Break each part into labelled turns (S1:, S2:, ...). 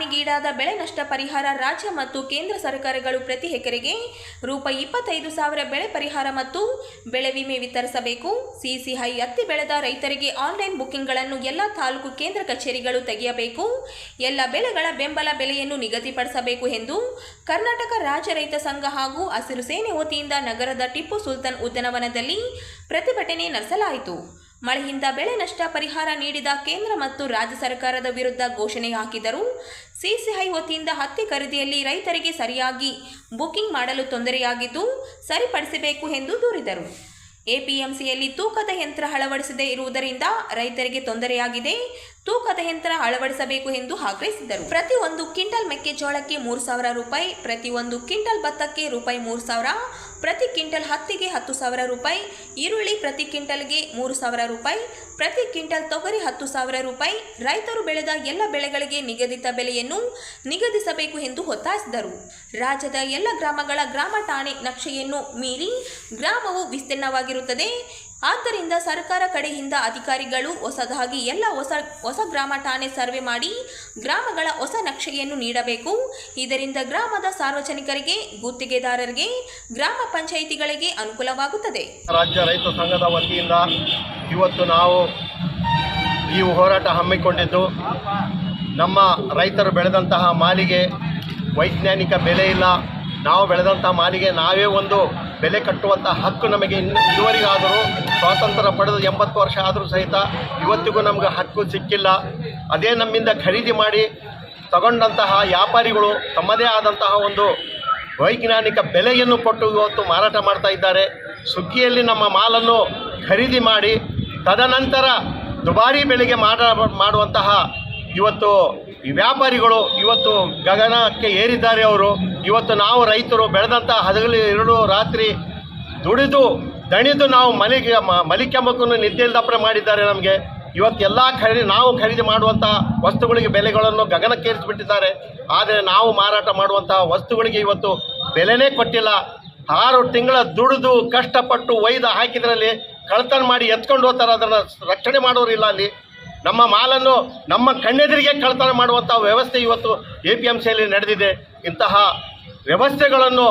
S1: ಹಾನಿಗೀಡಾದ ಬೆಳೆ ನಷ್ಟ ಪರಿಹಾರ ರಾಜ್ಯ ಮತ್ತು ಕೇಂದ್ರ ಸರ್ಕಾರಗಳು ಪ್ರತಿ ಎಕರೆಗೆ ರೂಪಾಯಿ ಇಪ್ಪತ್ತೈದು ಸಾವಿರ ಬೆಳೆ ಪರಿಹಾರ ಮತ್ತು ಬೆಳೆ ವಿಮೆ ವಿತರಿಸಬೇಕು. ಸಿಸಿಐ ಹತ್ತಿ ಬೆಳೆದ ರೈತರಿಗೆ ಆನ್ಲೈನ್ ಬುಕ್ಕಿಂಗ್ಗಳನ್ನು ಎಲ್ಲ ತಾಲೂಕು ಕೇಂದ್ರ ಕಚೇರಿಗಳು ತೆಗೆಯಬೇಕು. ಎಲ್ಲ ಬೆಳೆಗಳ ಬೆಂಬಲ ಬೆಲೆಯನ್ನು ನಿಗದಿಪಡಿಸಬೇಕು ಎಂದು ಕರ್ನಾಟಕ ರಾಜ್ಯ ರೈತ ಸಂಘ ಹಾಗೂ ಹಸಿರು ಸೇನೆ ವತಿಯಿಂದ ನಗರದ ಟಿಪ್ಪು ಸುಲ್ತಾನ್ ಉದ್ಯಾನವನದಲ್ಲಿ ಪ್ರತಿಭಟನೆ ನಡೆಸಲಾಯಿತು. ಮಳೆಯಿಂದ ಬೆಳೆ ನಷ್ಟ ಪರಿಹಾರ ನೀಡಿದ ಕೇಂದ್ರ ಮತ್ತು ರಾಜ್ಯ ಸರ್ಕಾರದ ವಿರುದ್ಧ ಘೋಷಣೆ ಹಾಕಿದರು ಸಿಸಿಐ ವತಿಯಿಂದ ಹತ್ತಿ ಖರೀದಿಯಲ್ಲಿ ರೈತರಿಗೆ ಸರಿಯಾಗಿ ಬುಕಿಂಗ್ ಮಾಡಲು ತೊಂದರೆಯಾಗಿದ್ದು ಸರಿಪಡಿಸಬೇಕು ಎಂದು ದೂರಿದರು. ಎಪಿಎಂಸಿಯಲ್ಲಿ ತೂಕದ ಯಂತ್ರ ಅಳವಡಿಸದೇ ಇರುವುದರಿಂದ ರೈತರಿಗೆ ತೊಂದರೆಯಾಗಿದೆ. ತೂಕದ ಯಂತ್ರ ಅಳವಡಿಸಬೇಕು ಎಂದು ಆಗ್ರಹಿಸಿದರು ಪ್ರತಿ ಒಂದು ಕ್ವಿಂಟಲ್ ಮೆಕ್ಕೆಜೋಳಕ್ಕೆ ಮೂರು ಸಾವಿರ ರೂಪಾಯಿ, ಪ್ರತಿ ಒಂದು ಕ್ವಿಂಟಲ್ ಭತ್ತಕ್ಕೆ ರೂಪಾಯಿ ಮೂರು ಸಾವಿರ, ಪ್ರತಿ ಕ್ವಿಂಟಲ್ ಹತ್ತಿಗೆ ಹತ್ತು ಸಾವಿರ ರೂಪಾಯಿ, ಈರುಳ್ಳಿ ಪ್ರತಿ ಕ್ವಿಂಟಲ್ಗೆ ಮೂರು ಸಾವಿರ ರೂಪಾಯಿ, ಪ್ರತಿ ಕ್ವಿಂಟಲ್ ತೊಗರಿ ಹತ್ತು ಸಾವಿರ ರೂಪಾಯಿ, ರೈತರು ಬೆಳೆದ ಎಲ್ಲ ಬೆಳೆಗಳಿಗೆ ನಿಗದಿತ ಬೆಲೆಯನ್ನು ನಿಗದಿಸಬೇಕು ಎಂದು ಒತ್ತಾಯಿಸಿದರು. ರಾಜ್ಯದ ಎಲ್ಲ ಗ್ರಾಮಗಳ ಗ್ರಾಮ ಠಾಣೆ ನಕ್ಷೆಯನ್ನು ಮೀರಿ ಗ್ರಾಮವು ವಿಸ್ತೀರ್ಣವಾಗಿರುತ್ತದೆ. ಆದ್ದರಿಂದ ಸರ್ಕಾರ ಕಡೆಯಿಂದ ಅಧಿಕಾರಿಗಳು ಹೊಸದಾಗಿ ಎಲ್ಲ ಹೊಸ ಹೊಸ ಗ್ರಾಮ ಠಾಣೆ ಸರ್ವೆ ಮಾಡಿ ಗ್ರಾಮಗಳ ಹೊಸ ನಕ್ಷೆಯನ್ನು ನೀಡಬೇಕು. ಇದರಿಂದ ಗ್ರಾಮದ ಸಾರ್ವಜನಿಕರಿಗೆ, ಗುತ್ತಿಗೆದಾರರಿಗೆ, ಗ್ರಾಮ ಪಂಚಾಯಿತಿಗಳಿಗೆ ಅನುಕೂಲವಾಗುತ್ತದೆ.
S2: ರಾಜ್ಯ ರೈತ ಸಂಘದ ವತಿಯಿಂದ ಇವತ್ತು ನಾವು ಈ ಹೋರಾಟ ಹಮ್ಮಿಕೊಂಡಿದ್ದು, ನಮ್ಮ ರೈತರು ಬೆಳೆದಂತಹ ಮಾಲಿಗೆ ವೈಜ್ಞಾನಿಕ ಬೆಲೆ ಇಲ್ಲ. ನಾವು ಬೆಳೆದಂಥ ಮಾಲಿಗೆ ನಾವೇ ಒಂದು ಬೆಲೆ ಕಟ್ಟುವಂಥ ಹಕ್ಕು ನಮಗೆ ಇನ್ನು ಇದುವರೆಗಾದರೂ ಸ್ವಾತಂತ್ರ್ಯ ಪಡೆದ ಎಂಬತ್ತು ವರ್ಷ ಆದರೂ ಸಹಿತ ಇವತ್ತಿಗೂ ನಮಗೆ ಹಕ್ಕು ಸಿಕ್ಕಿಲ್ಲ. ಅದೇ ನಮ್ಮಿಂದ ಖರೀದಿ ಮಾಡಿ ತಗೊಂಡಂತಹ ವ್ಯಾಪಾರಿಗಳು ತಮ್ಮದೇ ಆದಂತಹ ಒಂದು ವೈಜ್ಞಾನಿಕ ಬೆಲೆಯನ್ನು ಕೊಟ್ಟು ಇವತ್ತು ಮಾರಾಟ ಮಾಡ್ತಾ ಇದ್ದಾರೆ. ಸುಗ್ಗಿಯಲ್ಲಿ ನಮ್ಮ ಮಾಲನ್ನು ಖರೀದಿ ಮಾಡಿ ತದನಂತರ ದುಬಾರಿ ಬೆಲೆಗೆ ಮಾಡ, ಮಾಡುವಂತಹ ಇವತ್ತು ಈ ವ್ಯಾಪಾರಿಗಳು ಇವತ್ತು ಗಗನಕ್ಕೆ ಏರಿದ್ದಾರೆ ಅವರು. ಇವತ್ತು ನಾವು ರೈತರು ಬೆಳೆದಂಥ ಹದಗಲಿ ಎರಡು ರಾತ್ರಿ ದುಡಿದು, ದಣಿದು ನಾವು ಮನೆಗೆ, ಮ- ಮಲಿಕೆಂಬಕ್ಕನ್ನು ನಿದ್ದೆ ಇಲ್ದಪ್ರೆ ಮಾಡಿದ್ದಾರೆ ನಮಗೆ. ಇವತ್ತು ಎಲ್ಲ ಖರೀದಿ, ನಾವು ಖರೀದಿ ಮಾಡುವಂಥ ವಸ್ತುಗಳಿಗೆ ಬೆಲೆಗಳನ್ನು ಗಗನಕ್ಕೇರಿಸಿಬಿಟ್ಟಿದ್ದಾರೆ ಆದರೆ ನಾವು ಮಾರಾಟ ಮಾಡುವಂಥ ವಸ್ತುಗಳಿಗೆ ಇವತ್ತು ಬೆಲೆನೇ ಕೊಟ್ಟಿಲ್ಲ. ಆರು ತಿಂಗಳ ದುಡಿದು ಕಷ್ಟಪಟ್ಟು ಒಯ್ದು ಹಾಕಿದ್ರಲ್ಲಿ ಕಳ್ತನ ಮಾಡಿ ಎತ್ಕೊಂಡು ಹೋಗ್ತಾರೆ. ಅದನ್ನು ರಕ್ಷಣೆ ಮಾಡೋರು ಇಲ್ಲ ಅಲ್ಲಿ. ನಮ್ಮ ಮಾಲನ್ನು ನಮ್ಮ ಕಣ್ಣೆದುರಿಗೆ ಕಳ್ತನ ಮಾಡುವಂಥ ವ್ಯವಸ್ಥೆ ಇವತ್ತು ಎ ಪಿ ಎಂ ಸಿಯಲ್ಲಿ ನಡೆದಿದೆ. ಇಂತಹ ವ್ಯವಸ್ಥೆಗಳನ್ನು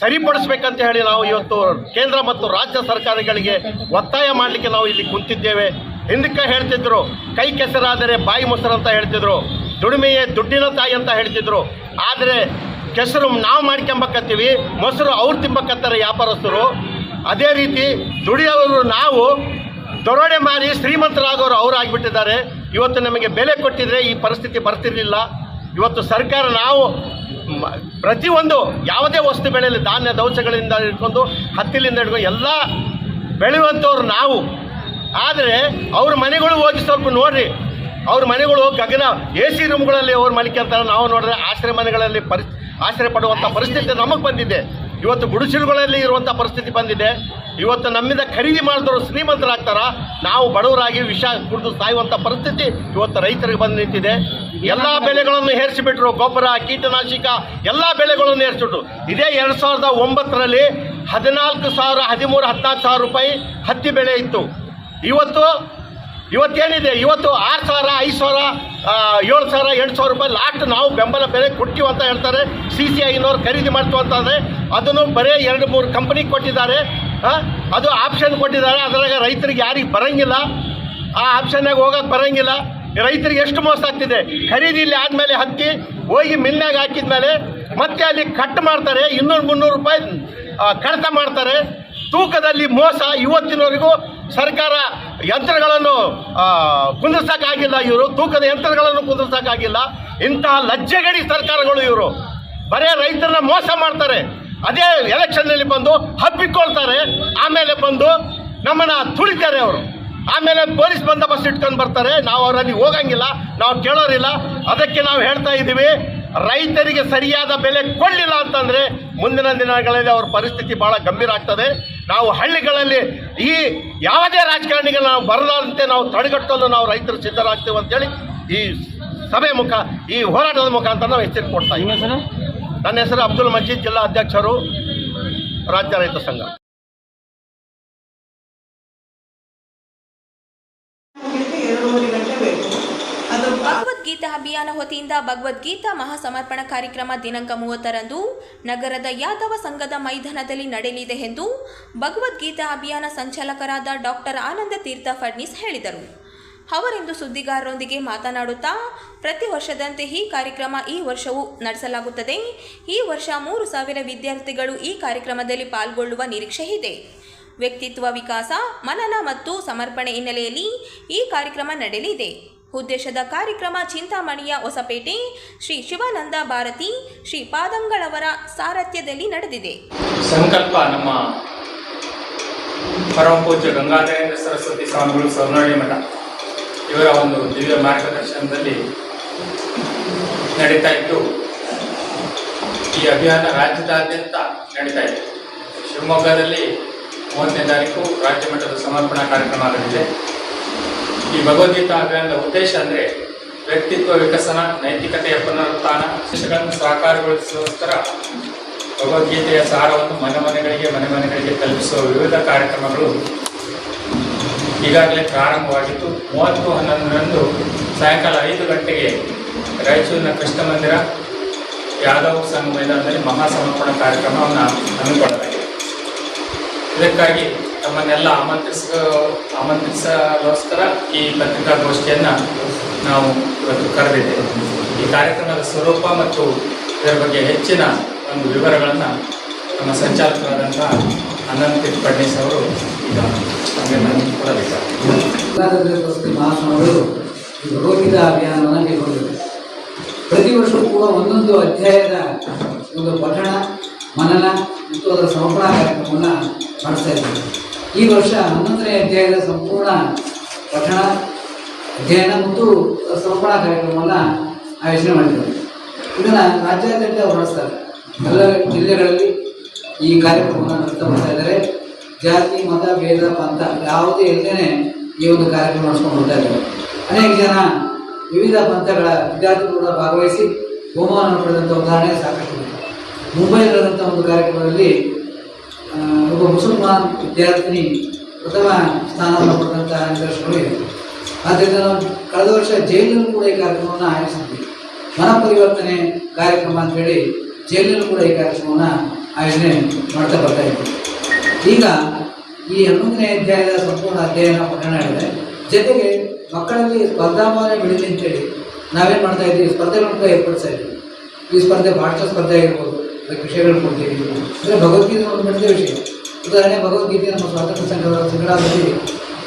S2: ಸರಿಪಡಿಸ್ಬೇಕಂತ ಹೇಳಿ ನಾವು ಇವತ್ತು ಕೇಂದ್ರ ಮತ್ತು ರಾಜ್ಯ ಸರ್ಕಾರಗಳಿಗೆ ಒತ್ತಾಯ ಮಾಡಲಿಕ್ಕೆ ನಾವು ಇಲ್ಲಿ ಕುಂತಿದ್ದೇವೆ. ಹಿಂದಕ್ಕೆ ಹೇಳ್ತಿದ್ರು, ಕೈ ಕೆಸರಾದರೆ ಬಾಯಿ ಮೊಸರು ಅಂತ ಹೇಳ್ತಿದ್ರು, ದುಡಿಮೆಯೇ ದುಡ್ಡಿನ ತಾಯಿ ಅಂತ ಹೇಳ್ತಿದ್ರು. ಆದರೆ ಕೆಸರು ನಾವು ಮಾಡ್ಕೊಂಬಕತ್ತೀವಿ, ಮೊಸರು ಅವ್ರು ತಿಂಬಕತ್ತಾರೆ ವ್ಯಾಪಾರಸ್ಥರು. ಅದೇ ರೀತಿ ದುಡಿಯೋರು ನಾವು ದರೋಡೆ ಮಾಡಿ ಶ್ರೀಮಂತರಾಗೋರು ಅವರು ಆಗಿಬಿಟ್ಟಿದ್ದಾರೆ ಇವತ್ತು ನಮಗೆ ಬೆಲೆ ಕೊಟ್ಟಿದ್ರೆ ಈ ಪರಿಸ್ಥಿತಿ ಬರ್ತಿರಲಿಲ್ಲ. ಇವತ್ತು ಸರ್ಕಾರ ನಾವು ಪ್ರತಿಯೊಂದು ಯಾವುದೇ ವಸ್ತು ಬೆಳೆಯಲ್ಲಿ ಧಾನ್ಯ ದವಸಗಳಿಂದ ಹಿಡ್ಕೊಂಡು ಹತ್ತಿಲಿಂದ ಹಿಡ್ಕೊಂಡು ಎಲ್ಲ ಬೆಳೆಯುವಂಥವ್ರು ನಾವು. ಆದರೆ ಅವ್ರ ಮನೆಗಳು ಹೋಗಿ ಸ್ವಲ್ಪ ನೋಡ್ರಿ. ಅವ್ರ ಮನೆಗಳು ಗಗನ ಎ ಸಿ ರೂಮ್ಗಳಲ್ಲಿ ಅವ್ರು ಮಲಿಕೊಂತಾರೆ ನಾವು ನೋಡಿದ್ರೆ ಆಶ್ರಯ ಮನೆಗಳಲ್ಲಿ ಪರಿ, ಆಶ್ರಯ ಪಡುವಂಥ ಪರಿಸ್ಥಿತಿ ನಮಗೆ ಬಂದಿದೆ. ಇವತ್ತು ಗುಡಿಸಲುಗಳಲ್ಲಿ ಇರುವಂಥ ಪರಿಸ್ಥಿತಿ ಬಂದಿದೆ. ಇವತ್ತು ನಮ್ಮಿಂದ ಖರೀದಿ ಮಾಡಿದವರು ಶ್ರೀಮಂತರಾಗ್ತಾರ? ನಾವು ಬಡವರಾಗಿ ವಿಷ ಕುಡಿದು ಸಾಯುವಂಥ ಪರಿಸ್ಥಿತಿ ಇವತ್ತು ರೈತರಿಗೆ ಬಂದು ನಿಂತಿದೆ. ಎಲ್ಲ ಬೆಲೆಗಳನ್ನು ಹೇರಿಸಿಬಿಟ್ರು ಗೊಬ್ಬರ, ಕೀಟನಾಶಕ, ಎಲ್ಲ ಬೆಲೆಗಳನ್ನು ಏರಿಸಿಬಿಟ್ರು. ಇದೇ ಎರಡು ಸಾವಿರದ ಒಂಬತ್ತರಲ್ಲಿ ಹದಿನಾಲ್ಕು ಸಾವಿರ, ಹದಿಮೂರು, ಹದಿನಾಲ್ಕು ಸಾವಿರ ರೂಪಾಯಿ ಹತ್ತಿ ಬೆಲೆ ಇತ್ತು. ಇವತ್ತು, ಇವತ್ತೇನಿದೆ? ಇವತ್ತು ಆರು ಸಾವಿರ, ಐದು ಸಾವಿರ ಏಳು ಸಾವಿರ, ಎಂಟು ಸಾವಿರ ರೂಪಾಯಿ ಲಾಸ್ಟ್ ನಾವು ಬೆಂಬಲ ಬೆಲೆ ಕೊಡ್ತೀವಿ ಅಂತ ಹೇಳ್ತಾರೆ. ಸಿ ಸಿ ಐನವ್ರು ಖರೀದಿ ಮಾಡ್ತೀವಿ ಅಂತಂದರೆ ಅದನ್ನು ಬರೀ ಎರಡು ಮೂರು ಕಂಪನಿ ಕೊಟ್ಟಿದ್ದಾರೆ. ಅದು ಆಪ್ಷನ್ ಕೊಟ್ಟಿದ್ದಾರೆ. ಅದರಾಗ ರೈತರಿಗೆ ಯಾರಿಗೆ ಬರಂಗಿಲ್ಲ. ಆ ಆಪ್ಷನ್ನಾಗ ಹೋಗೋಕೆ ಬರಂಗಿಲ್ಲ. ರೈತರಿಗೆ ಎಷ್ಟು ಮೋಸ ಆಗ್ತಿದೆ? ಖರೀದಿ ಇಲ್ಲಿ ಆದಮೇಲೆ ಹತ್ತಿ, ಹೋಗಿ ಮಿಲ್ನಾಗ ಹಾಕಿದ್ಮೇಲೆ ಮತ್ತೆ ಅಲ್ಲಿ ಕಟ್ ಮಾಡ್ತಾರೆ. ಇನ್ನೂರು ಮುನ್ನೂರು ರೂಪಾಯಿ ಕಡಿತ ಮಾಡ್ತಾರೆ. ತೂಕದಲ್ಲಿ ಮೋಸ. ಇವತ್ತಿನವರೆಗೂ ಸರ್ಕಾರ ಯಂತ್ರಗಳನ್ನು ಕುಂದಿರ್ಸಕ್ಕಾಗಿಲ್ಲ ಇವರು. ತೂಕದ ಯಂತ್ರಗಳನ್ನು ಕುಂದಿರ್ಸೋಕ್ಕಾಗಿಲ್ಲ ಇಂತಹ ಲಜ್ಜೆಗಡಿ ಸರ್ಕಾರಗಳು ಇವರು. ಬರೇ ರೈತರನ್ನ ಮೋಸ ಮಾಡ್ತಾರೆ. ಅದೇ ಎಲೆಕ್ಷನ್ನಲ್ಲಿ ಬಂದು ಹಬ್ಬಿಕೊಳ್ತಾರೆ, ಆಮೇಲೆ ಬಂದು ನಮ್ಮನ್ನ ತುಳಿತಾರೆ ಅವರು. ಆಮೇಲೆ ಪೊಲೀಸ್ ಬಂದೋಬಸ್ತ್ ಇಟ್ಕೊಂಡು ಬರ್ತಾರೆ. ನಾವು ಅವರಲ್ಲಿ ಹೋಗಂಗಿಲ್ಲ, ನಾವು ಕೇಳೋರಿಲ್ಲ. ಅದಕ್ಕೆ ನಾವು ಹೇಳ್ತಾ ಇದ್ದೀವಿ, ರೈತರಿಗೆ ಸರಿಯಾದ ಬೆಲೆ ಕೊಡಲಿಲ್ಲ ಅಂತಂದರೆ ಮುಂದಿನ ದಿನಗಳಲ್ಲಿ ಅವ್ರ ಪರಿಸ್ಥಿತಿ ಭಾಳ ಗಂಭೀರ ಆಗ್ತದೆ. ನಾವು ಹಳ್ಳಿಗಳಲ್ಲಿ ಈ ಯಾವುದೇ ರಾಜಕಾರಣಿಗೆ ನಾವು ಬರದಂತೆ ನಾವು ತಡೆಗಟ್ಟಲು ನಾವು ರೈತರು ಸಿದ್ಧರಾಗ್ತೇವೆ ಅಂತೇಳಿ ಈ ಸಭೆ ಮುಖ, ಈ ಹೋರಾಟದ ಮುಖಾಂತರ ನಾವು ಎಚ್ಚರಿಕೆ ಕೊಡ್ತಾ ಇದ್ದೀವಿ. ನನ್ನ ಹೆಸರು ಅಬ್ದುಲ್ ಮಜೀದ್ ಜಿಲ್ಲಾ ಅಧ್ಯಕ್ಷರು, ರಾಜ್ಯ ರೈತ ಸಂಘ.
S1: ಭಗವದ್ಗೀತಾ ಅಭಿಯಾನ ವತಿಯಿಂದ ಭಗವದ್ಗೀತಾ ಮಹಾಸಮರ್ಪಣ ಕಾರ್ಯಕ್ರಮ ದಿನಾಂಕ ಮೂವತ್ತರಂದು ನಗರದ ಯಾದವ ಸಂಘದ ಮೈದಾನದಲ್ಲಿ ನಡೆಯಲಿದೆ ಎಂದು ಭಗವದ್ಗೀತಾ ಅಭಿಯಾನ ಸಂಚಾಲಕರಾದ ಡಾಕ್ಟರ್ ಆನಂದ ತೀರ್ಥ ಫಡ್ನೀಸ್ ಹೇಳಿದರು. ಅವರಿಂದು ಸುದ್ದಿಗಾರರೊಂದಿಗೆ ಮಾತನಾಡುತ್ತಾ, ಪ್ರತಿ ವರ್ಷದಂತೆ ಈ ಕಾರ್ಯಕ್ರಮ ಈ ವರ್ಷವೂ ನಡೆಸಲಾಗುತ್ತದೆ. ಈ ವರ್ಷ ಮೂರು ಸಾವಿರ ವಿದ್ಯಾರ್ಥಿಗಳು ಈ ಕಾರ್ಯಕ್ರಮದಲ್ಲಿ ಪಾಲ್ಗೊಳ್ಳುವ ನಿರೀಕ್ಷೆ ಇದೆ. ವ್ಯಕ್ತಿತ್ವ ವಿಕಾಸ, ಮನನ ಮತ್ತು ಸಮರ್ಪಣೆ ಹಿನ್ನೆಲೆಯಲ್ಲಿ ಈ ಕಾರ್ಯಕ್ರಮ ನಡೆಯಲಿದೆ. ಉದ್ದೇಶದ ಕಾರ್ಯಕ್ರಮ ಚಿಂತಾಮಣಿಯ ಹೊಸಪೇಟೆ, ಶ್ರೀ ಶಿವಾನಂದ ಭಾರತಿ, ಶ್ರೀ ಪಾದಂಗಳವರ ಸಾರಥ್ಯದಲ್ಲಿ ನಡೆದಿದೆ.
S3: ಸಂಕಲ್ಪ ನಮ್ಮ ಪರಮಪೂಜ್ಯ ಗಂಗಾಧರೇಂದ್ರ ಸರಸ್ವತಿ ಸ್ವಾಮಿಗಳು ಸ್ವರ್ಣಳ್ಳಿ ಮಠ. ಇವರ ಒಂದು ದಿವ್ಯ ಮಾರ್ಗದರ್ಶನದಲ್ಲಿ ನಡೀತಾ ಇತ್ತು ಈ ಅಭಿಯಾನ ರಾಜ್ಯದಾದ್ಯಂತ ನಡೀತಾ ಇತ್ತು ಶಿವಮೊಗ್ಗದಲ್ಲಿ ಮೂವತ್ತನೇ ತಾರೀಕು ರಾಜ್ಯ ಮಟ್ಟದ ಸಮರ್ಪಣಾ ಕಾರ್ಯಕ್ರಮ ಆಗಲಿದೆ. ಈ ಭಗವದ್ಗೀತಾ ಅಭಿಯಾನದ ಉದ್ದೇಶ ಅಂದರೆ ವ್ಯಕ್ತಿತ್ವ ವಿಕಸನ, ನೈತಿಕತೆಯ ಪುನರುತ್ಥಾನ ಶಿಕ್ಷೆಗಳನ್ನು ಸಾಕಾರಗೊಳಿಸುವಸ್ಕರ ಭಗವದ್ಗೀತೆಯ ಸಾರವನ್ನು ಮನೆ ಮನೆಗಳಿಗೆ ಮನೆ ಮನೆಗಳಿಗೆ ತಲುಪಿಸುವ ವಿವಿಧ ಕಾರ್ಯಕ್ರಮಗಳು ಈಗಾಗಲೇ ಪ್ರಾರಂಭವಾಗಿತ್ತು ಮೂವತ್ತು ಹನ್ನೊಂದರಂದು ಸಾಯಂಕಾಲ ಐದು ಗಂಟೆಗೆ ರಾಯಚೂರಿನ ಕೃಷ್ಣ ಮಂದಿರ ಯಾದವ್ ಸಂಘ ಮೈದಾನದಲ್ಲಿ ಮಹಾಸಮರ್ಪಣ ಕಾರ್ಯಕ್ರಮವನ್ನು ಹಮ್ಮಿಕೊಳ್ಳಲಾಗಿದೆ. ಇದಕ್ಕಾಗಿ ತಮ್ಮನ್ನೆಲ್ಲ ಆಮಂತ್ರಿಸ ಆಮಂತ್ರಿಸಲೋಸ್ಕರ ಈ ಪತ್ರಿಕಾಗೋಷ್ಠಿಯನ್ನು ನಾವು ಇವತ್ತು ಕರೆದಿದ್ದೇವೆ. ಈ ಕಾರ್ಯಕ್ರಮದ ಸ್ವರೂಪ ಮತ್ತು ಇದರ ಬಗ್ಗೆ ಹೆಚ್ಚಿನ ಒಂದು ವಿವರಗಳನ್ನು ನಮ್ಮ ಸಂಚಾಲಕರಾದಂಥ ಅನಂತ್ ಫಡ್ನೀಸ್ ಅವರು
S4: ಈ ಅಭಿಯಾನವನ್ನು ಕೈಗೊಂಡಿದೆ ಪ್ರತಿ ವರ್ಷವೂ ಕೂಡ ಒಂದೊಂದು ಅಧ್ಯಾಯದ ಒಂದು ಪಠಣ ಮನನ ಮತ್ತು ಅದರ ಸಮರ್ಪಣಾ ಕಾರ್ಯಕ್ರಮವನ್ನು ಇದ್ದಾರೆ ಈ ವರ್ಷ ಹನ್ನೊಂದನೇ ಅಧ್ಯಾಯದ ಸಂಪೂರ್ಣ ಪಠಣ ಅಧ್ಯಯನ ಮತ್ತು ಸಮರ್ಪಣಾ ಕಾರ್ಯಕ್ರಮವನ್ನು ಆಯೋಜನೆ ಮಾಡಿದ್ದಾರೆ ಇದನ್ನು ರಾಜ್ಯಾದ್ಯಂತ ಹೊರಡಿಸ್ತಾರೆ ಎಲ್ಲ ಜಿಲ್ಲೆಗಳಲ್ಲಿ ಈ ಕಾರ್ಯಕ್ರಮವನ್ನು ನಡೆಸ್ತಾ ಬರ್ತಾ ಇದ್ದಾರೆ. ಜಾತಿ, ಮತ, ಭೇದ, ಪಂಥ ಯಾವುದೇ ಇಲ್ಲದೇ ಈ ಒಂದು ಕಾರ್ಯಕ್ರಮ ನಡೆಸ್ಕೊಂಡು ಬರ್ತಾ ಇದ್ದಾರೆ. ಅನೇಕ ಜನ ವಿವಿಧ ಪಂಥಗಳ ವಿದ್ಯಾರ್ಥಿಗಳು ಕೂಡ ಭಾಗವಹಿಸಿ ಬಹುಮಾನ ಪಡೆದಂಥ ಉದಾಹರಣೆ ಸಾಕಷ್ಟು ಇದೆ. ಮುಂಬೈನಲ್ಲಿ ನಡೆದಂಥ ಒಂದು ಕಾರ್ಯಕ್ರಮದಲ್ಲಿ ಒಬ್ಬ ಮುಸಲ್ಮಾನ್ ವಿದ್ಯಾರ್ಥಿನಿ ಪ್ರಥಮ ಸ್ಥಾನವನ್ನು ಪಡೆದಂತಹ ನಿದರ್ಶನಗಳು ಇದೆ ಆದ್ದರಿಂದ ನಾವು ಕಳೆದ ವರ್ಷ ಜೈಲಿನಲ್ಲೂ ಕೂಡ ಈ ಕಾರ್ಯಕ್ರಮವನ್ನು ಆಯೋಜಿಸಿದ್ವಿ. ಮನ ಪರಿವರ್ತನೆ ಕಾರ್ಯಕ್ರಮ ಅಂತೇಳಿ ಜೈಲಿನಲ್ಲೂ ಕೂಡ ಈ ಕಾರ್ಯಕ್ರಮವನ್ನು ಆಯೋಜನೆ ಮಾಡ್ತಾ ಬರ್ತಾ ಇದ್ವಿ. ಈಗ ಈ ಹನ್ನೊಂದನೇ ಅಧ್ಯಾಯದ ಸಂಪೂರ್ಣ ಅಧ್ಯಯನ ಪಠಣ ಜೊತೆಗೆ ಮಕ್ಕಳಲ್ಲಿ ಸ್ಪರ್ಧಾಭಾವನೆ ಬೆಳೀಲಿ ಅಂತೇಳಿ ನಾವೇನು ಮಾಡ್ತಾ ಇದ್ದೀವಿ? ಸ್ಪರ್ಧೆಗಳನ್ನು ಕೂಡ ಏರ್ಪಡಿಸ್ತಾ ಇದ್ದೀವಿ. ಈ ಸ್ಪರ್ಧೆ ಭಾಷಾ ಸ್ಪರ್ಧೆ ಆಗಿರ್ಬೋದು ಅದಕ್ಕೆ ವಿಷಯಗಳು ಕೊಡ್ತೀವಿ ಅಂದರೆ ಭಗವದ್ಗೀತೆ ಒಂದು ಮಾಡಿದ ವಿಷಯ. ಉದಾಹರಣೆ, ಭಗವದ್ಗೀತೆ ನಮ್ಮ ಸ್ವಾತಂತ್ರ್ಯ ಸಂಘದ ಸಂಗಡದಲ್ಲಿ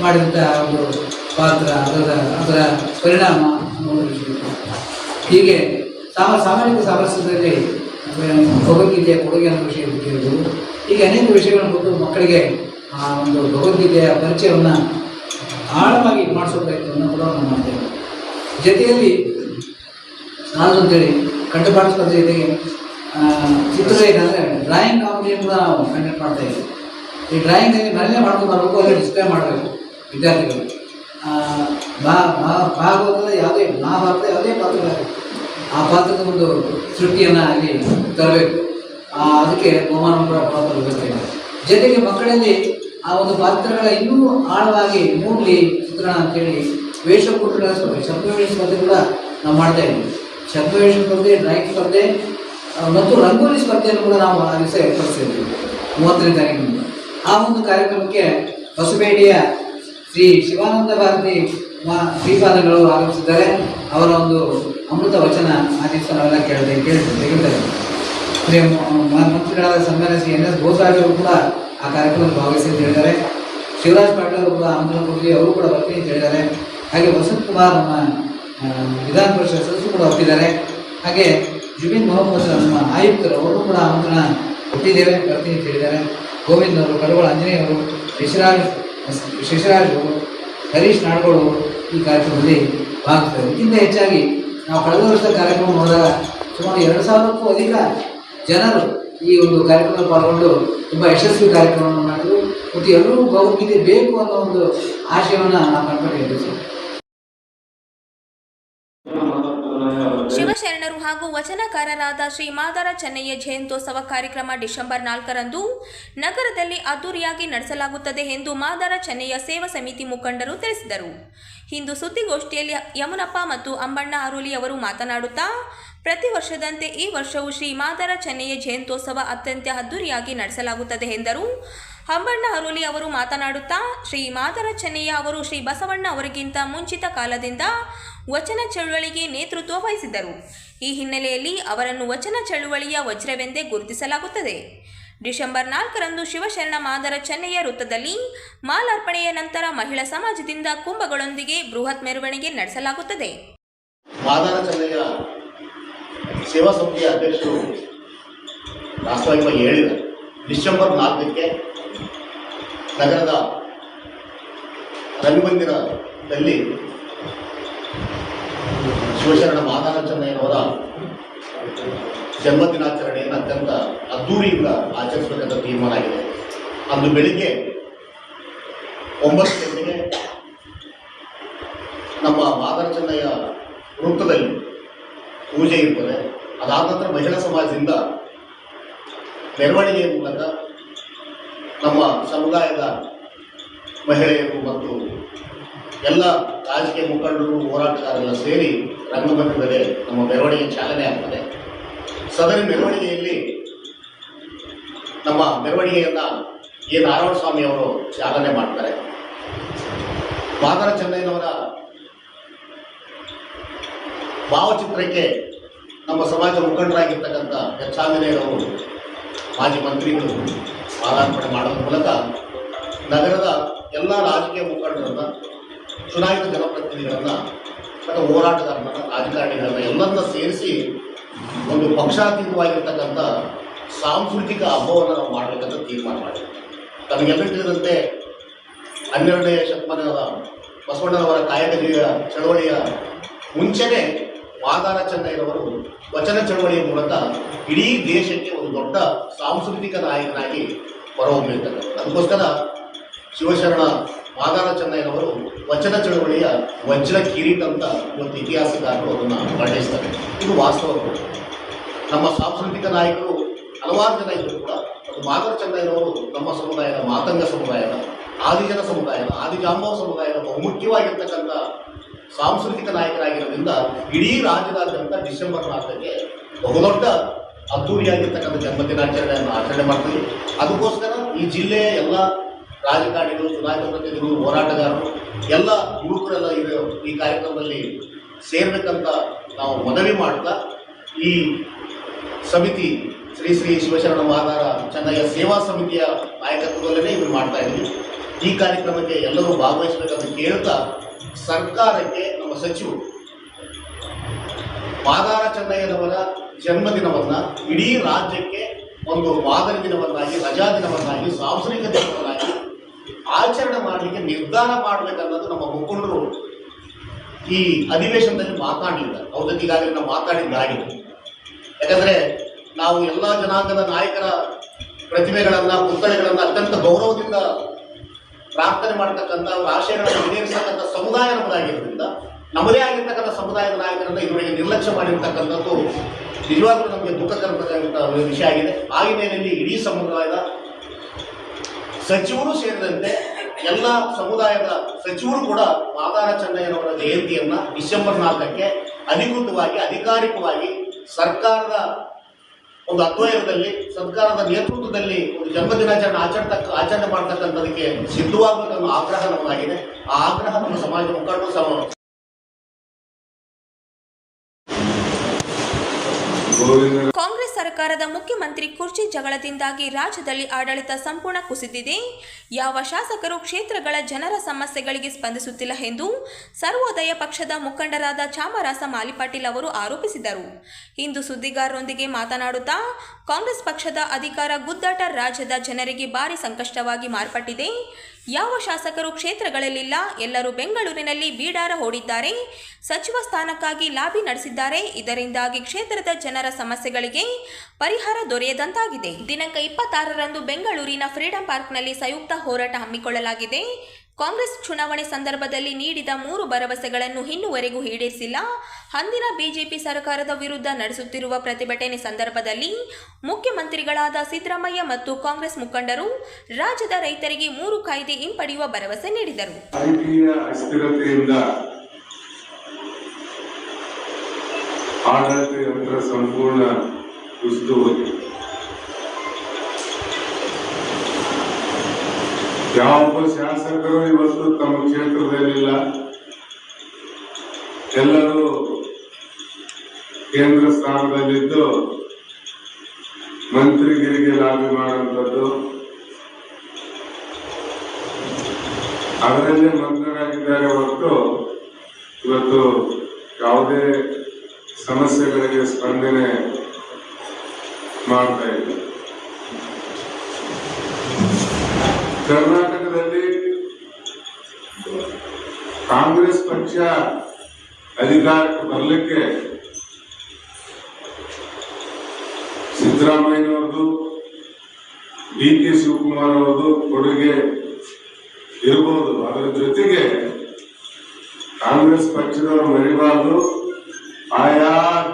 S4: ಮಾಡಿದಂಥ ಒಂದು ಪಾತ್ರ, ಅದರ ಅದರ ಪರಿಣಾಮ ಹೀಗೆ ಸಾಮ ಸಾಮಾಜಿಕ ಸಾಮರಸ್ಯದಲ್ಲಿ ಭಗವದ್ಗೀತೆಯ ಕೊಡುಗೆ ಅನ್ನೋ ವಿಷಯ ಇರ್ಬೋದು ಹೀಗೆ ಅನೇಕ ವಿಷಯಗಳನ್ನು ಕೊಟ್ಟು ಮಕ್ಕಳಿಗೆ ಆ ಒಂದು ಭಗವದ್ಗೀತೆಯ ಪರಿಚಯವನ್ನು ಆಳವಾಗಿ ಮಾಡಿಸೋ ಪ್ರಯತ್ನವನ್ನು ಕೂಡ ನಾವು ಮಾಡ್ತೇವೆ ಜೊತೆಯಲ್ಲಿ ನಾನು ಅಂತೇಳಿ ಕಂಠಪಾಠ ಸ್ಪರ್ಧೆ ಜೊತೆಗೆ ಚಿತ್ರಲೇಖ ಅಂದರೆ ಡ್ರಾಯಿಂಗ್ ಕಾಂಪಿಟೇಷನ್ ಕೂಡ ನಾವು ಕಂಡಕ್ಟ್ ಮಾಡ್ತಾ ಇದ್ದೀವಿ ಈ ಡ್ರಾಯಿಂಗಲ್ಲಿ ಮನೆಯಲ್ಲೇ ಮಾಡ್ಕೊಂಡು ಬರಬೇಕು ಅಂದರೆ ಡಿಸ್ಪ್ಲೇ ಮಾಡಬೇಕು ವಿದ್ಯಾರ್ಥಿಗಳು. ಭಾಗವತದ ಯಾವುದೇ ಮಹಾಭಾರತ ಯಾವುದೇ ಪಾತ್ರ ಆ ಪಾತ್ರದ ಒಂದು ಸೃಷ್ಟಿಯನ್ನು ಅಲ್ಲಿ ತರಬೇಕು. ಅದಕ್ಕೆ ಬಹುಮಾನ ಪಾತ್ರ ಜೊತೆಗೆ ಮಕ್ಕಳಲ್ಲಿ ಆ ಒಂದು ಪಾತ್ರಗಳ ಇನ್ನೂ ಆಳವಾಗಿ ಮೂಡಲಿ ಚಿತ್ರಣ ಅಂತೇಳಿ ವೇಷಕೂಟಗಳ ಸ್ಪರ್ಧೆ ಶಬ್ದವೇಷ ಸ್ಪರ್ಧೆ ಕೂಡ ನಾವು ಮಾಡ್ತಾ ಇದ್ದೀವಿ. ಶಬ್ದವೇಷ ಸ್ಪರ್ಧೆ, ಡ್ರಾಯಿಂಗ್ ಸ್ಪರ್ಧೆ ಮತ್ತು ರಂಗೋಲಿ ಸ್ಪರ್ಧೆಯನ್ನು ಕೂಡ ನಾವು ಆ ದಿವಸ ಏರ್ಪಡಿಸಿದ್ವಿ ಮೂವತ್ತನೇ ತಾರೀಕಿನಿಂದ. ಆ ಒಂದು ಕಾರ್ಯಕ್ರಮಕ್ಕೆ ಹೊಸಪೇಟೆಯ ಶ್ರೀ ಶಿವಾನಂದ ಭಾರತಿ ಶ್ರೀಪಾದಗಳು ಆಗಮಿಸಿದ್ದಾರೆ. ಅವರ ಒಂದು ಅಮೃತ ವಚನ ಆ ದಿವಸ ನಾವೆಲ್ಲ ಕೇಳಿದೆ ಕೇಳ್ತಾರೆ ಮಂತ್ರಿಗಳಾದ ಸನ್ಮಾನ್ಯ ಎನ್ ಎಸ್ ಅವರು ಕೂಡ ಆ ಕಾರ್ಯಕ್ರಮದಲ್ಲಿ ಭಾಗವಹಿಸಿ ಅಂತ ಹೇಳಿದ್ದಾರೆ. ಶಿವರಾಜ್ ಪಾಟೀಲ್ ಅವರು ಕೂಡ ಆಂಧ್ರ ಅವರು ಕೂಡ ಬರ್ತೀನಿ ಅಂತ ಹೇಳಿದ್ದಾರೆ. ಹಾಗೆ ವಸಂತ್ ಕುಮಾರ್ ನಮ್ಮ ವಿಧಾನ ಪರಿಷತ್ ಸದಸ್ಯರು ಕೂಡ ಒಪ್ಪಿದ್ದಾರೆ ಹಾಗೆ ಜುಬಿನ್ ಮೊಹಮ್ಮದ್ ನಮ್ಮ ಆಯುಕ್ತರು ಅವರು ಕೂಡ ಆಮಂತ್ರಣ ಕೊಟ್ಟಿದ್ದೇವೆ, ಬರ್ತೀನಿ ಅಂತ ಹೇಳಿದ್ದಾರೆ. ಗೋವಿಂದ್ ಅವರು ಕಡುಗಳ ಆಂಜನೇಯ ಅವರು, ಶಶಿರಾಜ್ ಶಶಿರಾಜ್ ಅವರು, ಹರೀಶ್ ನಾಡ್ಗೋಡು ಈ ಕಾರ್ಯಕ್ರಮದಲ್ಲಿ ಭಾಗಿಸ್ತಾರೆ ಇದಕ್ಕಿಂತ ಹೆಚ್ಚಾಗಿ ನಾವು ಕಳೆದ ವರ್ಷದ ಕಾರ್ಯಕ್ರಮ ನೋಡಿದಾಗ ಸುಮಾರು ಎರಡು ಸಾವಿರಕ್ಕೂ ಅಧಿಕ ಜನರು ಈ ಒಂದು ಕಾರ್ಯಕ್ರಮ ಪಾಲ್ಗೊಂಡು ತುಂಬ ಯಶಸ್ವಿ ಕಾರ್ಯಕ್ರಮವನ್ನು ಮಾಡಿದ್ರು. ಮತ್ತು ಎಲ್ಲರೂ ಭಗವದ್ಗೀತೆ ಬೇಕು ಅನ್ನೋ ಒಂದು ಆಶಯವನ್ನು ನಾವು ಕಂಡುಕೊಂಡಿದ್ದೇವೆ ಸರ್.
S1: ಶಿವಶರಣರು ಹಾಗೂ ವಚನಕಾರರಾದ ಶ್ರೀ ಮಾದಾರ ಚೆನ್ನಯ್ಯ ಜಯಂತ್ಯೋತ್ಸವ ಕಾರ್ಯಕ್ರಮ ಡಿಸೆಂಬರ್ ನಾಲ್ಕರಂದು ನಗರದಲ್ಲಿ ಅದ್ದೂರಿಯಾಗಿ ನಡೆಸಲಾಗುತ್ತದೆ ಎಂದು ಮಾದಾರ ಚೆನ್ನಯ್ಯ ಸೇವಾ ಸಮಿತಿ ಮುಖಂಡರು ತಿಳಿಸಿದರು. ಇಂದು ಸುದ್ದಿಗೋಷ್ಠಿಯಲ್ಲಿ ಯಮುನಪ್ಪ ಮತ್ತು ಅಂಬಣ್ಣ ಅರುಲಿ ಅವರು ಮಾತನಾಡುತ್ತಾ ಪ್ರತಿ ವರ್ಷದಂತೆ ಈ ವರ್ಷವೂ ಶ್ರೀ ಮಾದಾರ ಚೆನ್ನಯ್ಯ ಜಯಂತ್ಯೋತ್ಸವ ಅತ್ಯಂತ ಅದ್ದೂರಿಯಾಗಿ ನಡೆಸಲಾಗುತ್ತದೆ ಎಂದರು. ಹಂಬಣ್ಣ ಅರೋಲಿ ಅವರು ಮಾತನಾಡುತ್ತಾ, ಶ್ರೀ ಮಾದರ ಚೆನ್ನಯ್ಯ ಅವರು ಶ್ರೀ ಬಸವಣ್ಣ ಅವರಿಗಿಂತ ಮುಂಚಿತ ಕಾಲದಿಂದ ವಚನ ಚಳುವಳಿಗೆ ನೇತೃತ್ವ ವಹಿಸಿದ್ದರು. ಈ ಹಿನ್ನೆಲೆಯಲ್ಲಿ ಅವರನ್ನು ವಚನ ಚಳುವಳಿಯ ವಜ್ರವೆಂದೇ ಗುರುತಿಸಲಾಗುತ್ತದೆ. ಡಿಸೆಂಬರ್ ನಾಲ್ಕರಂದು ಶಿವಶರಣ ಮಾದರ ಚೆನ್ನಯ್ಯ ವೃತ್ತದಲ್ಲಿ ಮಾಲಾರ್ಪಣೆಯ ನಂತರ ಮಹಿಳಾ ಸಮಾಜದಿಂದ ಕುಂಭಗಳೊಂದಿಗೆ ಬೃಹತ್ ಮೆರವಣಿಗೆ ನಡೆಸಲಾಗುತ್ತದೆ.
S5: ಸೇವಾ ಸಮಿತಿಯ ಅಧ್ಯಕ್ಷರು ರಾಷ್ಟ್ರವಾಗಿ ಹೇಳಿದರು. ಡಿಸೆಂಬರ್ ನಾಲ್ಕಕ್ಕೆ ನಗರದ ರವಿಮಂದಿರದಲ್ಲಿ ಶಿವಶರಣ ಮಾದಾರ ಚೆನ್ನಯ್ಯನವರ ಜನ್ಮದಿನಾಚರಣೆಯನ್ನು ಅತ್ಯಂತ ಅದ್ದೂರಿಯಿಂದ ಆಚರಿಸಬೇಕಂತ ತೀರ್ಮಾನ ಆಗಿದೆ. ಅಂದು ಬೆಳಿಗ್ಗೆ ಒಂಬತ್ತು ಗಂಟೆಗೆ ನಮ್ಮ ಮಾದಾರ ಚೆನ್ನಯ್ಯ ವೃತ್ತದಲ್ಲಿ ಪೂಜೆ ಇರ್ತದೆ. ಅದಾದ ನಂತರ ಮಹಿಳಾ ಸಮಾಜದಿಂದ ಮೆರವಣಿಗೆಯ ಮೂಲಕ ನಮ್ಮ ಸಮುದಾಯದ ಮಹಿಳೆಯರು ಮತ್ತು ಎಲ್ಲ ರಾಜಕೀಯ ಮುಖಂಡರು, ಹೋರಾಟಗಾರರೆಲ್ಲ ಸೇರಿ ರಂಗಮಂದಿರದಲ್ಲಿ ನಮ್ಮ ಮೆರವಣಿಗೆ ಚಾಲನೆ ಆಗ್ತದೆ. ಸದರಿ ಮೆರವಣಿಗೆಯಲ್ಲಿ ನಮ್ಮ ಮೆರವಣಿಗೆಯನ್ನು ಎ. ನಾರಾಯಣ ಸ್ವಾಮಿ ಅವರು ಚಾಲನೆ ಮಾಡ್ತಾರೆ. ಮಾದರ ಚೆನ್ನೈನವರ ಭಾವಚಿತ್ರಕ್ಕೆ ನಮ್ಮ ಸಮಾಜ ಮುಖಂಡರಾಗಿರ್ತಕ್ಕಂಥ ಆಂಜನೇಯರವರು ಮಾಜಿ ಮಂತ್ರಿಗಳು ಮಾಲಾರ್ಪಣೆ ಮಾಡೋದ್ರ ಮೂಲಕ ನಗರದ ಎಲ್ಲ ರಾಜಕೀಯ ಮುಖಂಡರನ್ನು, ಚುನಾಯಿತ ಜನಪ್ರತಿನಿಧಿಗಳನ್ನ, ಮತ್ತು ಹೋರಾಟಗಾರರನ್ನು ರಾಜಕಾರಣಿಗಳನ್ನು ಎಲ್ಲರನ್ನ ಸೇರಿಸಿ ಒಂದು ಪಕ್ಷಾತೀತವಾಗಿರ್ತಕ್ಕಂಥ ಸಾಂಸ್ಕೃತಿಕ ಹಬ್ಬವನ್ನು ನಾವು ಮಾಡಬೇಕಂತ ತೀರ್ಮಾನ ಮಾಡಿದ್ವಿ. ತಮಗೆಲ್ಲ ತಿಳಿದಂತೆ ಹನ್ನೆರಡನೇ ಶತಮಾನದ ಬಸವಣ್ಣನವರ ಕಾಯಕಲಿಯ ಚಳವಳಿಯ ಮುಂಚೆನೆ ಮಾದಾರ ಚೆನ್ನೈರವರು ವಚನ ಚಳವಳಿಯ ಮೂಲಕ ಇಡೀ ದೇಶಕ್ಕೆ ಒಂದು ದೊಡ್ಡ ಸಾಂಸ್ಕೃತಿಕ ನಾಯಕನಾಗಿ ಹೊರಹೊಮ್ಮಿರ್ತಾರೆ ಅದಕ್ಕೋಸ್ಕರ ಶಿವಶರಣ ಮಾದಾರ ಚೆನ್ನಯ್ಯನವರು ವಚನ ಚಳವಳಿಯ ವಜ್ರ ಕಿರೀಟ ಅಂತ ಇವತ್ತು ಇತಿಹಾಸಕಾರರು ಅದನ್ನು ವರ್ಣಿಸ್ತಾರೆ ಇದು ವಾಸ್ತವ ನಮ್ಮ ಸಾಂಸ್ಕೃತಿಕ ನಾಯಕರು ಹಲವಾರು ಜನ ಇದ್ದರು ಕೂಡ, ಅದು ಮಾದರ ಚೆನ್ನೈರವರು ನಮ್ಮ ಸಮುದಾಯದ ಮಾತಂಗ ಸಮುದಾಯದ, ಆದಿಜನ ಸಮುದಾಯದ, ಆದಿಜಾಂಬವ ಸಮುದಾಯದ ಬಹುಮುಖ್ಯವಾಗಿರ್ತಕ್ಕಂಥ ಸಾಂಸ್ಕೃತಿಕ ನಾಯಕರಾಗಿರೋದ್ರಿಂದ ಇಡೀ ರಾಜ್ಯದಾದ್ಯಂತ ಡಿಸೆಂಬರ್ ನಾಲ್ಕಕ್ಕೆ ಬಹುದೊಡ್ಡ ಅದ್ದೂರಿಯಾಗಿರ್ತಕ್ಕಂಥ ಜನ್ಮದಿನಾಚರಣೆಯನ್ನು ಆಚರಣೆ ಮಾಡ್ತೀವಿ. ಅದಕ್ಕೋಸ್ಕರ ಈ ಜಿಲ್ಲೆಯ ಎಲ್ಲ ರಾಜಕಾರಣಿಗಳು, ಚುನಾಯಿತ ಪ್ರತಿನಿಧಿಗಳು, ಹೋರಾಟಗಾರರು, ಎಲ್ಲ ಯುವಕರೆಲ್ಲ ಇರೋ ಈ ಕಾರ್ಯಕ್ರಮದಲ್ಲಿ ಸೇರಬೇಕಂತ ನಾವು ಮನವಿ ಮಾಡ್ತಾ ಈ ಸಮಿತಿ ಶ್ರೀ ಶ್ರೀ ಶಿವಶರಣ ಮಹಾದಾರ ಚೆನ್ನಯ್ಯ ಸೇವಾ ಸಮಿತಿಯ ನಾಯಕತ್ವದಲ್ಲೇ ಇವರು ಮಾಡ್ತಾ ಇದ್ದೀವಿ. ಈ ಕಾರ್ಯಕ್ರಮಕ್ಕೆ ಎಲ್ಲರೂ ಭಾಗವಹಿಸಬೇಕಂತ ಕೇಳ್ತಾ ಸರ್ಕಾರಕ್ಕೆ ನಮ್ಮ ಸಚಿವರು ಮಾದಾರ ಚೆನ್ನಯ್ಯನವರ ಜನ್ಮದಿನವನ್ನ ಇಡೀ ರಾಜ್ಯಕ್ಕೆ ಒಂದು ಮಾದರಿ ದಿನವನ್ನಾಗಿ, ರಜಾ ದಿನವನ್ನಾಗಿ, ಸಾಂಸ್ಕೃತಿಕ ದಿನವನ್ನಾಗಿ ಆಚರಣೆ ಮಾಡಲಿಕ್ಕೆ, ನಿರ್ಧಾರ ಮಾಡಬೇಕನ್ನೋದು ನಮ್ಮ ಮುಖಂಡರು ಈ ಅಧಿವೇಶನದಲ್ಲಿ ಮಾತಾಡಲಿಲ್ಲ. ಅವ್ರ ಈಗಾಗಲೇ ನಾವು ಮಾತಾಡಿದ್ದಾಗಿದೆ. ಯಾಕಂದ್ರೆ ನಾವು ಎಲ್ಲ ಜನಾಂಗದ ನಾಯಕರ ಪ್ರತಿಭೆಗಳನ್ನ ಪುಸ್ತಕಗಳನ್ನು ಅತ್ಯಂತ ಗೌರವದಿಂದ ಪ್ರಾರ್ಥನೆ ಮಾಡತಕ್ಕಂಥ ಅವರ ಆಶಯಗಳನ್ನು ಈಡೇರಿಸತಕ್ಕಂಥ ಸಮುದಾಯ ನಮ್ಮದಾಗಿರೋದ್ರಿಂದ, ನಮ್ಮದೇ ಆಗಿರ್ತಕ್ಕಂಥ ಸಮುದಾಯದ ನಾಯಕರನ್ನ ಇವರಿಗೆ ನಿರ್ಲಕ್ಷ್ಯ ಮಾಡಿರ್ತಕ್ಕಂಥದ್ದು ನಿಜವಾಗ್ಲೂ ನಮಗೆ ದುಃಖ ಒಂದು ವಿಷಯ ಆಗಿದೆ. ಆ ಹಿನ್ನೆಲೆಯಲ್ಲಿ ಇಡೀ ಸಮುದಾಯದ ಸಚಿವರು ಸೇರಿದಂತೆ ಎಲ್ಲ ಸಮುದಾಯದ ಸಚಿವರು ಕೂಡ ಮಾದಾರ ಚೆನ್ನಯ್ಯನವರ ಜಯಂತಿಯನ್ನ ಡಿಸೆಂಬರ್ ನಾಲ್ಕಕ್ಕೆ ಅಧಿಕೃತವಾಗಿ, ಅಧಿಕಾರಿಕವಾಗಿ ಸರ್ಕಾರದ ಒಂದು ಅದ್ವಯದಲ್ಲಿ ಸರ್ಕಾರದ ನೇತೃತ್ವದಲ್ಲಿ ಒಂದು ಜನ್ಮದಿನಾಚರಣೆ ಆಚರಣೆ ಆಚರಣೆ ಮಾಡ್ತಕ್ಕಂಥದಕ್ಕೆ ಸಿದ್ಧವಾಗಬೇಕನ್ನೋ ಆಗ್ರಹ ನಮ್ಮದಾಗಿದೆ. ಆ ಆಗ್ರಹ ನಮ್ಮ ಸಮಾಜ ಮುಖಂಡರು ಸಮ
S1: ಕಾಂಗ್ರೆಸ್ ಸರ್ಕಾರದ ಮುಖ್ಯಮಂತ್ರಿ ಕುರ್ಚಿ ಜಗಳದಿಂದಾಗಿ ರಾಜ್ಯದಲ್ಲಿ ಆಡಳಿತ ಸಂಪೂರ್ಣ ಕುಸಿದಿದೆ. ಯಾವ ಶಾಸಕರು ಕ್ಷೇತ್ರಗಳ ಜನರ ಸಮಸ್ಯೆಗಳಿಗೆ ಸ್ಪಂದಿಸುತ್ತಿಲ್ಲ ಎಂದು ಸರ್ವೋದಯ ಪಕ್ಷದ ಮುಖಂಡರಾದ ಚಾಮರಾಸ ಮಾಲಿಪಾಟೀಲ್ ಅವರು ಆರೋಪಿಸಿದರು. ಇಂದು ಸುದ್ದಿಗಾರರೊಂದಿಗೆ ಮಾತನಾಡುತ್ತಾ ಕಾಂಗ್ರೆಸ್ ಪಕ್ಷದ ಅಧಿಕಾರ ಗುದ್ದಾಟ ರಾಜ್ಯದ ಜನರಿಗೆ ಭಾರಿ ಸಂಕಷ್ಟವಾಗಿ ಮಾರ್ಪಟ್ಟಿದೆ. ಯಾವ ಶಾಸಕರು ಕ್ಷೇತ್ರಗಳಲ್ಲಿಲ್ಲ, ಎಲ್ಲರೂ ಬೆಂಗಳೂರಿನಲ್ಲಿ ಬೀಡಾರ ಹೂಡಿದ್ದಾರೆ, ಸಚಿವ ಸ್ಥಾನಕ್ಕಾಗಿ ಲಾಬಿ ನಡೆಸಿದ್ದಾರೆ, ಇದರಿಂದಾಗಿ ಕ್ಷೇತ್ರದ ಜನರ ಸಮಸ್ಯೆಗಳಿಗೆ ಪರಿಹಾರ ದೊರೆಯದಂತಾಗಿದೆ. ದಿನಾಂಕ ಇಪ್ಪತ್ತಾರರಂದು ಬೆಂಗಳೂರಿನ ಫ್ರೀಡಂ ಪಾರ್ಕ್ನಲ್ಲಿ ಸಂಯುಕ್ತ ಹೋರಾಟ ಹಮ್ಮಿಕೊಳ್ಳಲಾಗಿದೆ. ಕಾಂಗ್ರೆಸ್ ಚುನಾವಣೆ ಸಂದರ್ಭದಲ್ಲಿ ನೀಡಿದ ಮೂರು ಭರವಸೆಗಳನ್ನು ಇನ್ನುವರೆಗೂ ಈಡೇರಿಸಿಲ್ಲ. ಅಂದಿನ ಬಿಜೆಪಿ ಸರ್ಕಾರದ ವಿರುದ್ಧ ನಡೆಸುತ್ತಿರುವ ಪ್ರತಿಭಟನೆ ಸಂದರ್ಭದಲ್ಲಿ ಮುಖ್ಯಮಂತ್ರಿಗಳಾದ ಸಿದ್ದರಾಮಯ್ಯ ಮತ್ತು ಕಾಂಗ್ರೆಸ್ ಮುಖಂಡರು ರಾಜ್ಯದ ರೈತರಿಗೆ ಮೂರು ಕಾಯ್ದೆ ಹಿಂಪಡೆಯುವ ಭರವಸೆ ನೀಡಿದರು.
S6: ಆಡಳಿತ ಯಂತ್ರ ಸಂಪೂರ್ಣ ಕುಸಿದು ಹೋಗಿದೆ ಯಾವೊಬ್ಬ ಶಾಸಕರು ಇವತ್ತು ತಮ್ಮ ಕ್ಷೇತ್ರದಲ್ಲಿಲ್ಲ. ಎಲ್ಲರೂ ಕೇಂದ್ರ ಸ್ಥಾನದಲ್ಲಿದ್ದು ಮಂತ್ರಿಗಿರಿಗೆ ಲಾಭಿ ಮಾಡುವಂಥದ್ದು. ಅದರಲ್ಲೇ ಮಗ್ನರಾಗಿದ್ದಾರೆ ಹೊರತು ಇವತ್ತು ಯಾವುದೇ ಸಮಸ್ಯೆಗಳಿಗೆ ಸ್ಪಂದನೆ ಮಾಡ್ತಾ ಇದ್ದಾರೆ ಕರ್ನಾಟಕದಲ್ಲಿ ಕಾಂಗ್ರೆಸ್ ಪಕ್ಷ ಅಧಿಕಾರಕ್ಕೆ ಬರಲಿಕ್ಕೆ ಸಿದ್ದರಾಮಯ್ಯನವ್ರದ್ದು ಡಿ ಕೆ ಶಿವಕುಮಾರ್ ಅವ್ರದ್ದು ಕೊಡುಗೆ ಇರಬಹುದು ಅದರ ಜೊತೆಗೆ ಕಾಂಗ್ರೆಸ್ ಪಕ್ಷದವರು ಮರಿಬಾರದು. ಆಯಾ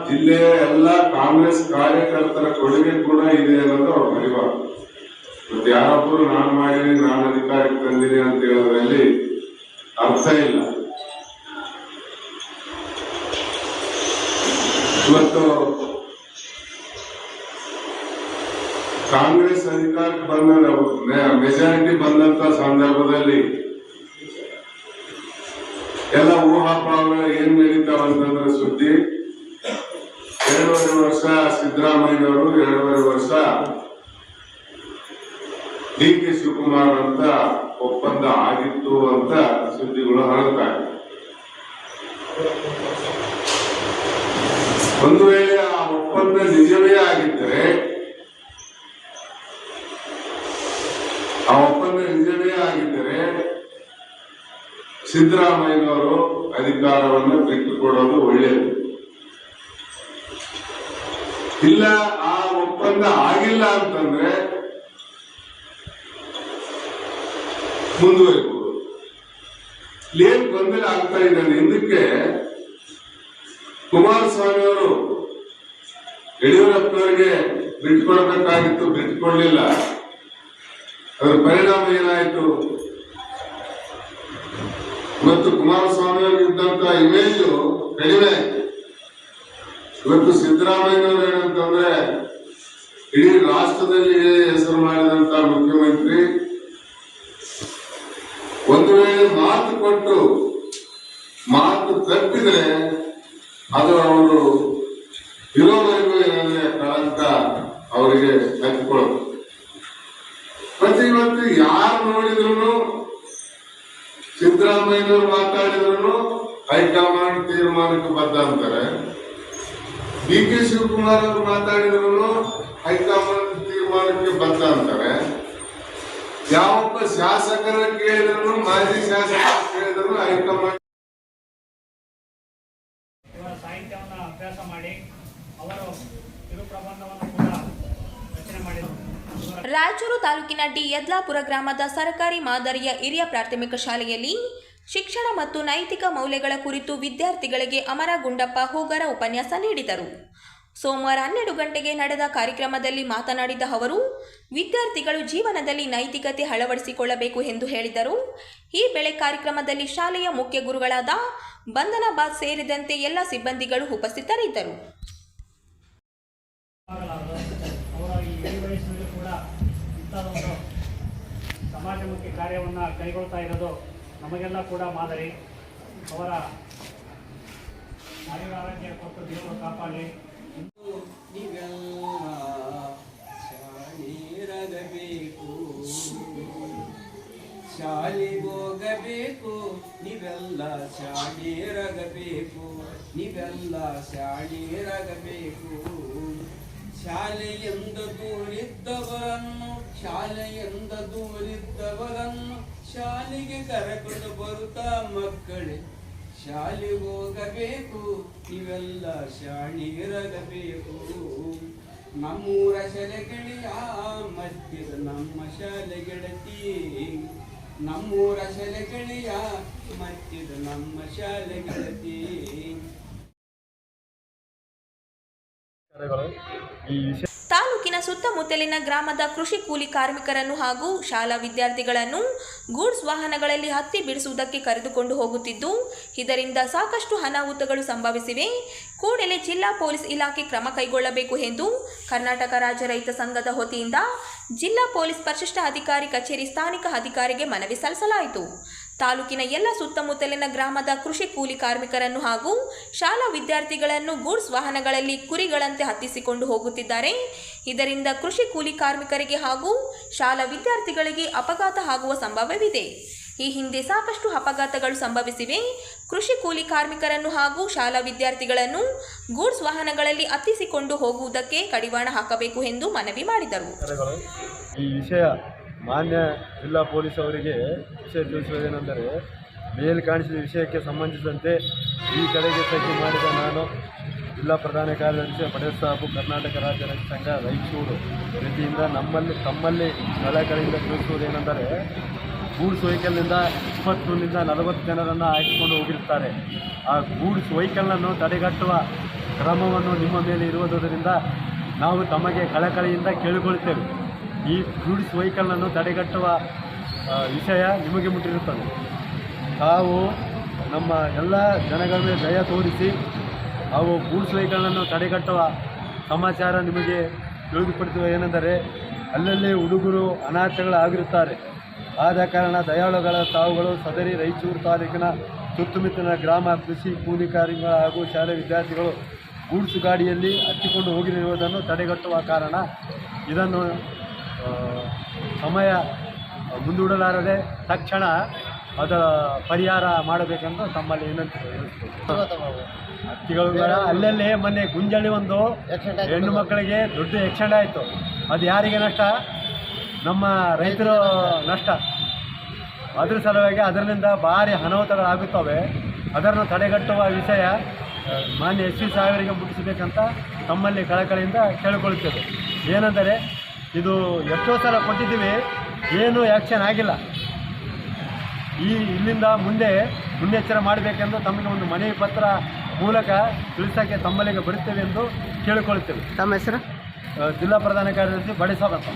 S6: ಜಿಲ್ಲೆಯ ಎಲ್ಲ ಕಾಂಗ್ರೆಸ್ ಕಾರ್ಯಕರ್ತರ ಕೊಡುಗೆ ಕೂಡ ಇದೆ ಅನ್ನೋದು ಅವ್ರು ಮರಿಬಾರ್ದು ಮತ್ತೆ ಯಾರೊಬ್ಬರು ನಾನು ಮಾಡಿದೀನಿ ನಾನು ಅಧಿಕಾರಕ್ಕೆ ತಂದಿನಿ ಅಂತ ಹೇಳೋದ್ರಲ್ಲಿ ಅರ್ಥ ಇಲ್ಲ. ಇವತ್ತು ಕಾಂಗ್ರೆಸ್ ಅಧಿಕಾರಕ್ಕೆ ಬಂದ ಮೆಜಾರಿಟಿ ಬಂದಂತ ಸಂದರ್ಭದಲ್ಲಿ ಸಿದ್ದರಾಮಯ್ಯನವರು ಅಧಿಕಾರವನ್ನು ಬಿಟ್ಟುಕೊಡೋದು ಒಳ್ಳೆಯದು. ಇಲ್ಲ, ಆ ಒಪ್ಪಂದ ಆಗಿಲ್ಲ ಅಂತಂದ್ರೆ ಮುಂದುವರಿಬಹುದು ಏನ್ ಗೊಂದಲ ಆಗ್ತಾ ಇದೆ ಹಿಂದಕ್ಕೆ ಕುಮಾರಸ್ವಾಮಿ ಅವರು ಯಡಿಯೂರಪ್ಪನವರಿಗೆ ಬಿಟ್ಕೊಡ್ಬೇಕಾಗಿತ್ತು ಬಿಟ್ಕೊಡ್ಲಿಲ್ಲ ಅದರ ಪರಿಣಾಮ ಏನಾಯಿತು? ಇವತ್ತು ಕುಮಾರಸ್ವಾಮಿ ಅವರಿಗೆ ಇದ್ದಂತ ಇಮೇಜ್ ಕಡಿಮೆ. ಇವತ್ತು ಸಿದ್ದರಾಮಯ್ಯನವರು ಏನಂತಂದ್ರೆ ಇಡೀ ರಾಷ್ಟ್ರದಲ್ಲಿ ಹೆಸರು ಮಾಡಿದಂತ ಮುಖ್ಯಮಂತ್ರಿ ಒಂದು ವೇಳೆ ಮಾತು ಕೊಟ್ಟು, ಮಾತು ತಪ್ಪಿದ್ರೆ ಅದು ಅವರು ಇರೋವರೆಗೂ ಏನಂದ್ರೆ ಕಳಂಕ ಅವರಿಗೆ ಹಚ್ಕೊಳ್ಳೋದು ಮತ್ತೆ ಇವತ್ತು ಯಾರು ನೋಡಿದ್ರು ಸಿದ್ದರಾಮಯ್ಯನವರು ಮಾತಾಡಿದ್ರು ಹೈಕಮಾಂಡ್ ತೀರ್ಮಾನಕ್ಕೆ ಬದ್ಧ ಅಂತಾರೆ. ಡಿ ಕೆ ಶಿವಕುಮಾರ್ ಅವರು ಮಾತಾಡಿದ್ರು ಹೈಕಮಾಂಡ್ ತೀರ್ಮಾನಕ್ಕೆ ಬದ್ಧ ಅಂತಾರೆ. ಯಾವೊಬ್ಬ ಶಾಸಕರ ಕೇಳಿದ್ರು ಮಾಜಿ ಶಾಸಕ ಕೇಳಿದ್ರು ಹೈಕಮಾಂಡ್
S7: ಇವರ ಸಾಹಿತ್ಯವನ್ನು ಅಭ್ಯಾಸ ಮಾಡಿ ಅವರು ಕಿರುಪ್ರಬಂಧವನ್ನು ಕೂಡ ರಚನೆ ಮಾಡಿದರು ಇವರ
S1: ರಾಯಚೂರು ತಾಲೂಕಿನ ಡಿ ಯದ್ಲಾಪುರ ಗ್ರಾಮದ ಸರ್ಕಾರಿ ಮಾದರಿಯ ಹಿರಿಯ ಪ್ರಾಥಮಿಕ ಶಾಲೆಯಲ್ಲಿ ಶಿಕ್ಷಣ ಮತ್ತು ನೈತಿಕ ಮೌಲ್ಯಗಳ ಕುರಿತು ವಿದ್ಯಾರ್ಥಿಗಳಿಗೆ ಅಮರ ಗುಂಡಪ್ಪ ಹೋಗರ ಉಪನ್ಯಾಸ ನೀಡಿದರು. ಸೋಮವಾರ ಹನ್ನೆರಡು ಗಂಟೆಗೆ ನಡೆದ ಕಾರ್ಯಕ್ರಮದಲ್ಲಿ ಮಾತನಾಡಿದ ಅವರು, ವಿದ್ಯಾರ್ಥಿಗಳು ಜೀವನದಲ್ಲಿ ನೈತಿಕತೆ ಅಳವಡಿಸಿಕೊಳ್ಳಬೇಕು ಎಂದು ಹೇಳಿದರು. ಈ ಬೆಳೆ ಕಾರ್ಯಕ್ರಮದಲ್ಲಿ ಶಾಲೆಯ ಮುಖ್ಯ ಗುರುಗಳಾದ ಬಂಧನ ಬಾತ್ ಸೇರಿದಂತೆ ಎಲ್ಲ ಸಿಬ್ಬಂದಿಗಳು ಉಪಸ್ಥಿತರಿದ್ದರು
S7: ಆಗಲಾರದು ಅವರ ಈ ಇಳಿ ವಯಸ್ಸಿನಲ್ಲಿ ಕೂಡ ಇಂಥದ್ದೊಂದು ಸಮಾಜಮುಖಿ ಕಾರ್ಯವನ್ನು ಕೈಗೊಳ್ತಾ ಇರೋದು ನಮಗೆಲ್ಲ ಕೂಡ ಮಾದರಿ. ಅವರ ಆರೋಗ್ಯ ಕೊಟ್ಟು ದೇವರು
S8: ಶಾಲೆಯಿರಬೇಕು ಶಾಲೆಗೋಗಬೇಕು, ನೀವೆಲ್ಲ ಶಾಲೆಯಿರಗಬೇಕು ನೀವೆಲ್ಲ ಶಾಲೆಯಿರಗಬೇಕು. ಶಾಲೆಯಿಂದ ದೂರಿದ್ದವರನ್ನು ಶಾಲೆಯಿಂದ ದೂರಿದ್ದವರನ್ನು ಶಾಲೆಗೆ ಕರೆಕೊಂಡು ಬರುತ್ತಾ ಮಕ್ಕಳೇ, ಶಾಲೆಗೆ ಹೋಗಬೇಕು, ನೀವೆಲ್ಲ ಶಾಣಿಗಿರಗಬೇಕು ನಮ್ಮೂರ ಶಾಲೆ ಗೆಳೆಯ ಮತ್ತಿರ ನಮ್ಮ ಶಾಲೆ ಗೆಳತಿ ನಮ್ಮೂರ ಶಾಲೆ ಗೆಳೆಯ ಮತ್ತಿರ ನಮ್ಮ ಶಾಲೆ ಗೆಳತಿ
S1: ತಾಲೂಕಿನ ಸುತ್ತಮುತ್ತಲಿನ ಗ್ರಾಮದ ಕೃಷಿ ಕೂಲಿ ಕಾರ್ಮಿಕರನ್ನು ಹಾಗೂ ಶಾಲಾ ವಿದ್ಯಾರ್ಥಿಗಳನ್ನು ಗೂಡ್ಸ್ ವಾಹನಗಳಲ್ಲಿ ಹತ್ತಿ ಬಿಡಿಸುವುದಕ್ಕೆ ಕರೆದುಕೊಂಡು ಹೋಗುತ್ತಿದ್ದು, ಇದರಿಂದ ಸಾಕಷ್ಟು ಅನಾಹುತಗಳು ಸಂಭವಿಸಿವೆ. ಕೂಡಲೇ ಜಿಲ್ಲಾ ಪೊಲೀಸ್ ಇಲಾಖೆ ಕ್ರಮ ಕೈಗೊಳ್ಳಬೇಕು ಎಂದು ಕರ್ನಾಟಕ ರಾಜ್ಯ ರೈತ ಸಂಘದ ವತಿಯಿಂದ ಜಿಲ್ಲಾ ಪೊಲೀಸ್ ಪರಿಶಿಷ್ಟ ಅಧಿಕಾರಿ ಕಚೇರಿ ಸ್ಥಾನಿಕ ಅಧಿಕಾರಿಗೆ ಮನವಿ ಸಲ್ಲಿಸಲಾಯಿತು. ತಾಲೂಕಿನ ಎಲ್ಲ ಸುತ್ತಮುತ್ತಲಿನ ಗ್ರಾಮದ ಕೃಷಿ ಕೂಲಿ ಕಾರ್ಮಿಕರನ್ನು ಹಾಗೂ ಶಾಲಾ ವಿದ್ಯಾರ್ಥಿಗಳನ್ನು ಗೂಡ್ಸ್ ವಾಹನಗಳಲ್ಲಿ ಕುರಿಗಳಂತೆ ಹತ್ತಿಸಿಕೊಂಡು ಹೋಗುತ್ತಿದ್ದಾರೆ. ಇದರಿಂದ ಕೃಷಿ ಕೂಲಿ ಕಾರ್ಮಿಕರಿಗೆ ಹಾಗೂ ಶಾಲಾ ವಿದ್ಯಾರ್ಥಿಗಳಿಗೆ ಅಪಘಾತ ಆಗುವ ಸಂಭವವಿದೆ. ಈ ಹಿಂದೆ ಸಾಕಷ್ಟು ಅಪಘಾತಗಳು ಸಂಭವಿಸಿವೆ. ಕೃಷಿ ಕೂಲಿ ಕಾರ್ಮಿಕರನ್ನು ಹಾಗೂ ಶಾಲಾ ವಿದ್ಯಾರ್ಥಿಗಳನ್ನು ಗೂಡ್ಸ್ ವಾಹನಗಳಲ್ಲಿ ಹತ್ತಿಸಿಕೊಂಡು ಹೋಗುವುದಕ್ಕೆ ಕಡಿವಾಣ ಹಾಕಬೇಕು ಎಂದು ಮನವಿ ಮಾಡಿದರು.
S9: ಈ ವಿಷಯ ಮಾನ್ಯ ಜಿಲ್ಲಾ ಪೊಲೀಸ್ ಅವರಿಗೆ ವಿಷಯ ತಿಳಿಸುವುದೇನೆಂದರೆ, ಮೇಲ್ ಕಾಣಿಸಿದ ವಿಷಯಕ್ಕೆ ಸಂಬಂಧಿಸಿದಂತೆ ಈ ಕಡೆಗೆ ಸಹಿ ಮಾಡಿದ ನಾನು ಜಿಲ್ಲಾ ಪ್ರಧಾನ ಕಾರ್ಯದರ್ಶಿ ಪಟೇಲ್ ಸಾಬು, ಕರ್ನಾಟಕ ರಾಜ್ಯ ರೈತ ಸಂಘ ರಾಯಚೂರು ವತಿಯಿಂದ ನಮ್ಮಲ್ಲಿ, ತಮ್ಮಲ್ಲಿ ಕಡೆಯಿಂದ ತಿಳಿಸುವುದೇನೆಂದರೆ ಗೂಡ್ಸ್ ವೆಹಿಕಲ್ನಿಂದ ಇಪ್ಪತ್ತರಿಂದ ನಲವತ್ತು ಜನರನ್ನು ಹಾಕಿಕೊಂಡು ಹೋಗಿರ್ತಾರೆ ಆ ಗೂಡ್ಸ್ ವೆಹಿಕಲನ್ನು ತಡೆಗಟ್ಟುವ ಕ್ರಮವನ್ನು ನಿಮ್ಮ ಮೇಲೆ ಇರುವುದರಿಂದ ನಾವು ತಮಗೆ ಕಳಕಳಿಯಿಂದ ಕೇಳಿಕೊಳ್ಳುತ್ತೇವೆ. ಈ ಗೂಡ್ಸ್ ವೆಹಿಕಲನ್ನು ತಡೆಗಟ್ಟುವ ವಿಷಯ ನಿಮಗೆ ಮುಟ್ಟಿರುತ್ತದೆ. ತಾವು ನಮ್ಮ ಎಲ್ಲ ಜನಗಳ ದಯ ತೋರಿಸಿ ಅವು ಗೂಡ್ಸ್ ವೆಹಿಕಲನ್ನು ತಡೆಗಟ್ಟುವ ಸಮಾಚಾರ ನಿಮಗೆ ತಿಳಿದುಪಡಿಸುವ ಏನೆಂದರೆ, ಅಲ್ಲಲ್ಲಿ ಹುಡುಗರು ಅನಾಥಗಳಾಗಿರುತ್ತಾರೆ. ಆದ ಕಾರಣ ದಯಾಳುಗಳ ತಾವುಗಳು ಸದರಿ ರಾಯಚೂರು ತಾಲೂಕಿನ ಸುತ್ತಮುತ್ತಲಿನ ಗ್ರಾಮ ಕೃಷಿ ಕೂಲಿ ಕಾರ್ಮಿಕರು ಹಾಗೂ ಶಾಲೆ ವಿದ್ಯಾರ್ಥಿಗಳು ಗೂಡ್ಸ್ ಗಾಡಿಯಲ್ಲಿ ಹತ್ತಿಕೊಂಡು ಹೋಗಿರುವುದನ್ನು ತಡೆಗಟ್ಟುವ ಕಾರಣ ಇದನ್ನು ಸಮಯ ಮುಂದೂಡಲಾರದೆ ತಕ್ಷಣ ಅದರ ಪರಿಹಾರ ಮಾಡಬೇಕೆಂದು ತಮ್ಮಲ್ಲಿ ವಿನಂತಿ ಹತ್ತಿಗಳು ಅಲ್ಲಲ್ಲಿ ಮೊನ್ನೆ ಗುಂಜಳ್ಳಿ ಒಂದು ಹೆಣ್ಣು ಮಕ್ಕಳಿಗೆ ದೊಡ್ಡ ಯಕ್ಷಣೆ ಆಯಿತು. ಅದು ಯಾರಿಗೆ ನಷ್ಟ? ನಮ್ಮ ರೈತರು ನಷ್ಟ. ಅದ್ರ ಸಲುವಾಗಿ ಅದರಿಂದ ಭಾರಿ ಅನಾಹುತಗಳಾಗುತ್ತವೆ ಅದನ್ನು ತಡೆಗಟ್ಟುವ ವಿಷಯ ಮಾನ್ಯ ಎಸ್ ವಿ ಸಾಹೇಬರಿಗೆ ಮುಟ್ಟಿಸಬೇಕಂತ ತಮ್ಮಲ್ಲಿ ಕಳಕಳಿಯಿಂದ ಕೇಳಿಕೊಳ್ಳುತ್ತೇವೆ. ಏನೆಂದರೆ ಇದು ಎಷ್ಟೋ ಸಲ ಕೊಟ್ಟಿದ್ದೀವಿ ಏನೂ ಆ್ಯಕ್ಷನ್ ಆಗಿಲ್ಲ. ಈ ಇಲ್ಲಿಂದ ಮುಂದೆ ಮುನ್ನೆಚ್ಚರ ಮಾಡಬೇಕೆಂದು ತಮಗೆ ಒಂದು ಮನವಿ ಪತ್ರ ಮೂಲಕ ತಿಳಿಸೋಕ್ಕೆ ತಮ್ಮಲ್ಲಿಗೆ ಬರುತ್ತೇವೆ ಎಂದು ಕೇಳಿಕೊಳ್ಳುತ್ತೇವೆ
S10: ತಮ್ಮ ಹೆಸರು?
S9: ಜಿಲ್ಲಾ ಪ್ರಧಾನ ಕಾರ್ಯದರ್ಶಿ ಬಡಿಸಾಬ್ ಅಂತ